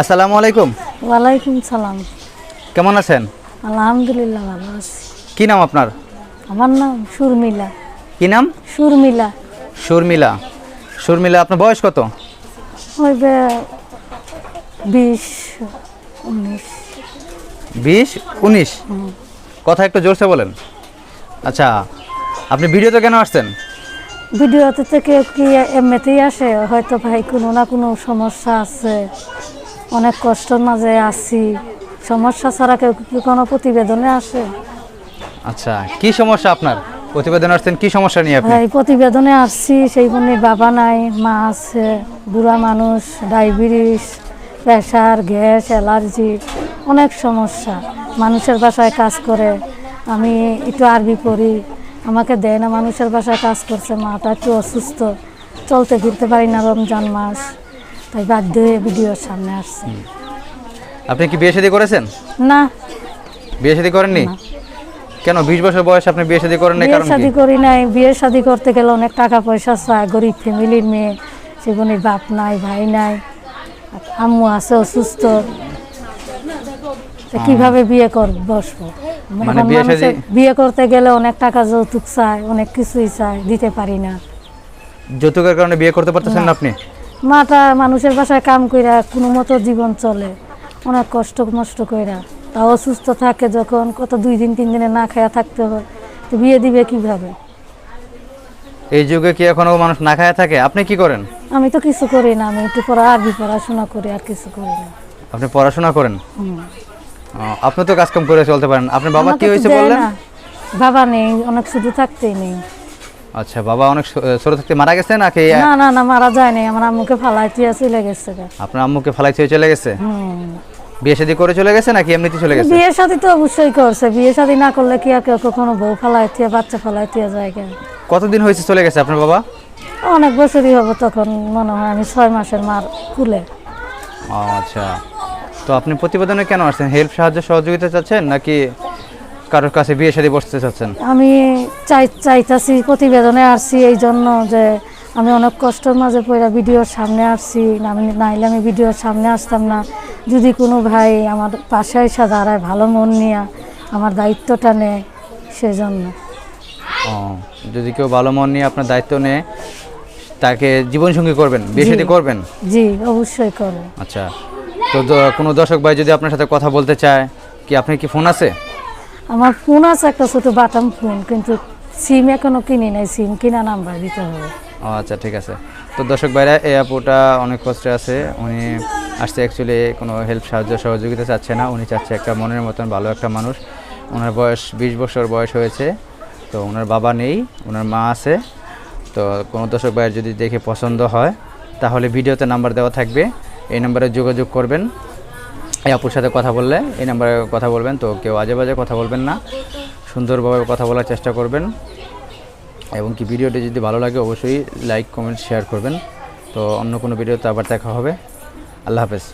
আসসালামু আলাইকুম। ওয়ালাইকুম সালাম। কেমন আছেন? আলহামদুলিল্লাহ ভালো আছি। কি নাম আপনার? আমার নাম সুরমিলা কি নাম? সুরমিলা শর্মিলা। শর্মিলা আপনার বয়স কত? ওই বিশ উনিশ। বিশ উনিশ? কথা একটু জোরসে বলেন। আচ্ছা আপনি ভিডিওতে কেন আসছেন? ভিডিওতে থেকে কি এমনিতেই আসে? হয়তো ভাই কোনো না কোনো সমস্যা আছে। অনেক কষ্টর মাঝে আছি। সমস্যা ছাড়া কেউ কি কোনো প্রতিবেদনে আসে? আচ্ছা কি সমস্যা আপনার? প্রতিবেদন আসছেন কি সমস্যা নিয়ে আপনি? ভাই প্রতিবেদনে আসছি সেই বোনের বাবা নাই মা আছে বুড়া মানুষ ডায়াবেটিস প্রেশার গ্যাস অ্যালার্জি অনেক সমস্যা। মানুষের বাসায় কাজ করে আমি একটু আরবি পড়ি। আমাকে দেয় না মানুষের বাসায় কাজ করছে মাটা একটু অসুস্থ। চলতে ফিরতে পারি না রমজান মাস। তাই বাধ্য হয়ে ভিডিওর সামনে আসছি। আপনি কি বিয়ে শাদী করেছেন? না। বিয়ে শাদী করেননি? কেন বিশ বছর বয়স আপনি বিয়ে শাদী করেন বিয়ে শাদী করি নাই। বিয়ে শাদি করতে গেলে অনেক টাকা পয়সা চায় গরিব ফ্যামিলির মেয়ে সেগুলি বাপ নাই ভাই নাই আম্মু আছে অসুস্থ। কীভাবে বিয়ে কর বসবো? মানে বিয়ে বিয়ে করতে গেলে অনেক টাকা যৌতুক চায় অনেক কিছুই চায় দিতে পারি না। যৌতুকের কারণে বিয়ে করতে পারতেছেন না আপনি? মাটা মানুষের বাসায় কাম কইরা কোনো মতো জীবন চলে। অনেক কষ্ট মষ্ট কইরা। তা অসুস্থ থাকে যখন কত দুই দিন তিন দিনে না খায়া থাকতে হয়। তো বিয়ে দিবে কীভাবে? এই যুগে কি এখনও মানুষ না খায়া থাকে? আপনি কি করেন? আমি তো কিছু করি না আমি একটু পড়া আরবি পড়াশোনা করি আর কিছু করি না। আপনি পড়াশোনা করেন? আপনি তো কাজকাম করে চলতে পারেন। আপনার বাবা কি হয়েছে বললেন? বাবা নেই অনেক শুধু থাকতেই নেই। আচ্ছা বাবা অনেক ছোট থাকতে মারা গেছে নাকি? না না না মারা যায় নাই আমার আম্মুকে ফালাই দিয়ে চলে গেছে আপনার আম্মুকে ফালাই ছেড়ে চলে গেছে। বিয়ে শাদী করে চলে গেছে নাকি এমনিতে চলে গেছে? বিয়ে শাদি তো অবশ্যই করছে। বিয়ে শাদি না করলে কি আর কেউ কখনো বউ ফালাই দিয়ে বাচ্চা ফালাই দিয়ে যায় কেন? কতদিন হয়েছে চলে গেছে আপনার বাবা? অনেক বছরই হবে তখন মনে হয় আমি ছয় মাসের মার কুলে। আচ্ছা। তো আপনি প্রতিবেদনে কেন আসছেন? হেল্প সাহায্য সহযোগিতা চাচ্ছেন নাকি কারোর কাছে বিয়ে শাদী বসতে চাচ্ছেন? আমি চাই চাইতাছি প্রতিবেদনে আসছি এই জন্য যে আমি অনেক কষ্টের মাঝে পড়া ভিডিওর সামনে আসছি। আমি নাইলে আমি ভিডিওর সামনে আসতাম না। যদি কোনো ভাই আমার পাশে এসে দাঁড়ায় ভালো মন নিয়ে আমার দায়িত্বটা নেয় সেজন্য। যদি কেউ ভালো মন নিয়ে আপনার দায়িত্ব নেয় তাকে জীবনসঙ্গী করবেন? বিয়ে শাদী করবেন? জি অবশ্যই করো আচ্ছা। তো কোনো দর্শক ভাই যদি আপনার সাথে কথা বলতে চায় কি আপনার কি ফোন আছে? আমার ফোন আছে একটা ছোটো বাটাম ফোন কিন্তু সিম এখনও কিনি নাই সিম কিনা নাম্বার দিতে হবে। আচ্ছা ঠিক আছে। তো দর্শক ভাইরা, এই আপুটা অনেক কষ্টে আছে। উনি আসছে অ্যাকচুয়ালি কোনো হেল্প সাহায্য, সহযোগিতা চাচ্ছে না। উনি চাচ্ছে একটা মনের মতন ভালো একটা মানুষ। ওনার বয়স বিশ বছর বয়স হয়েছে। তো ওনার বাবা নেই ওনার মা আছে। তো কোনো দর্শক ভাইয়ের যদি দেখে পছন্দ হয়, তাহলে ভিডিওতে নাম্বার দেওয়া থাকবে। এই নাম্বারে যোগাযোগ করবেন। এই আপুর সাথে কথা বললে, এই নাম্বারে কথা বলবেন, তো কেউ আজে বাজে কথা বলবেন না। সুন্দরভাবে কথা বলার চেষ্টা করবেন। এবং কি ভিডিওটি যদি ভালো লাগে, অবশ্যই লাইক কমেন্ট শেয়ার করবেন। তো অন্য কোনো ভিডিওতে আবার দেখা হবে। আল্লাহ হাফেজ।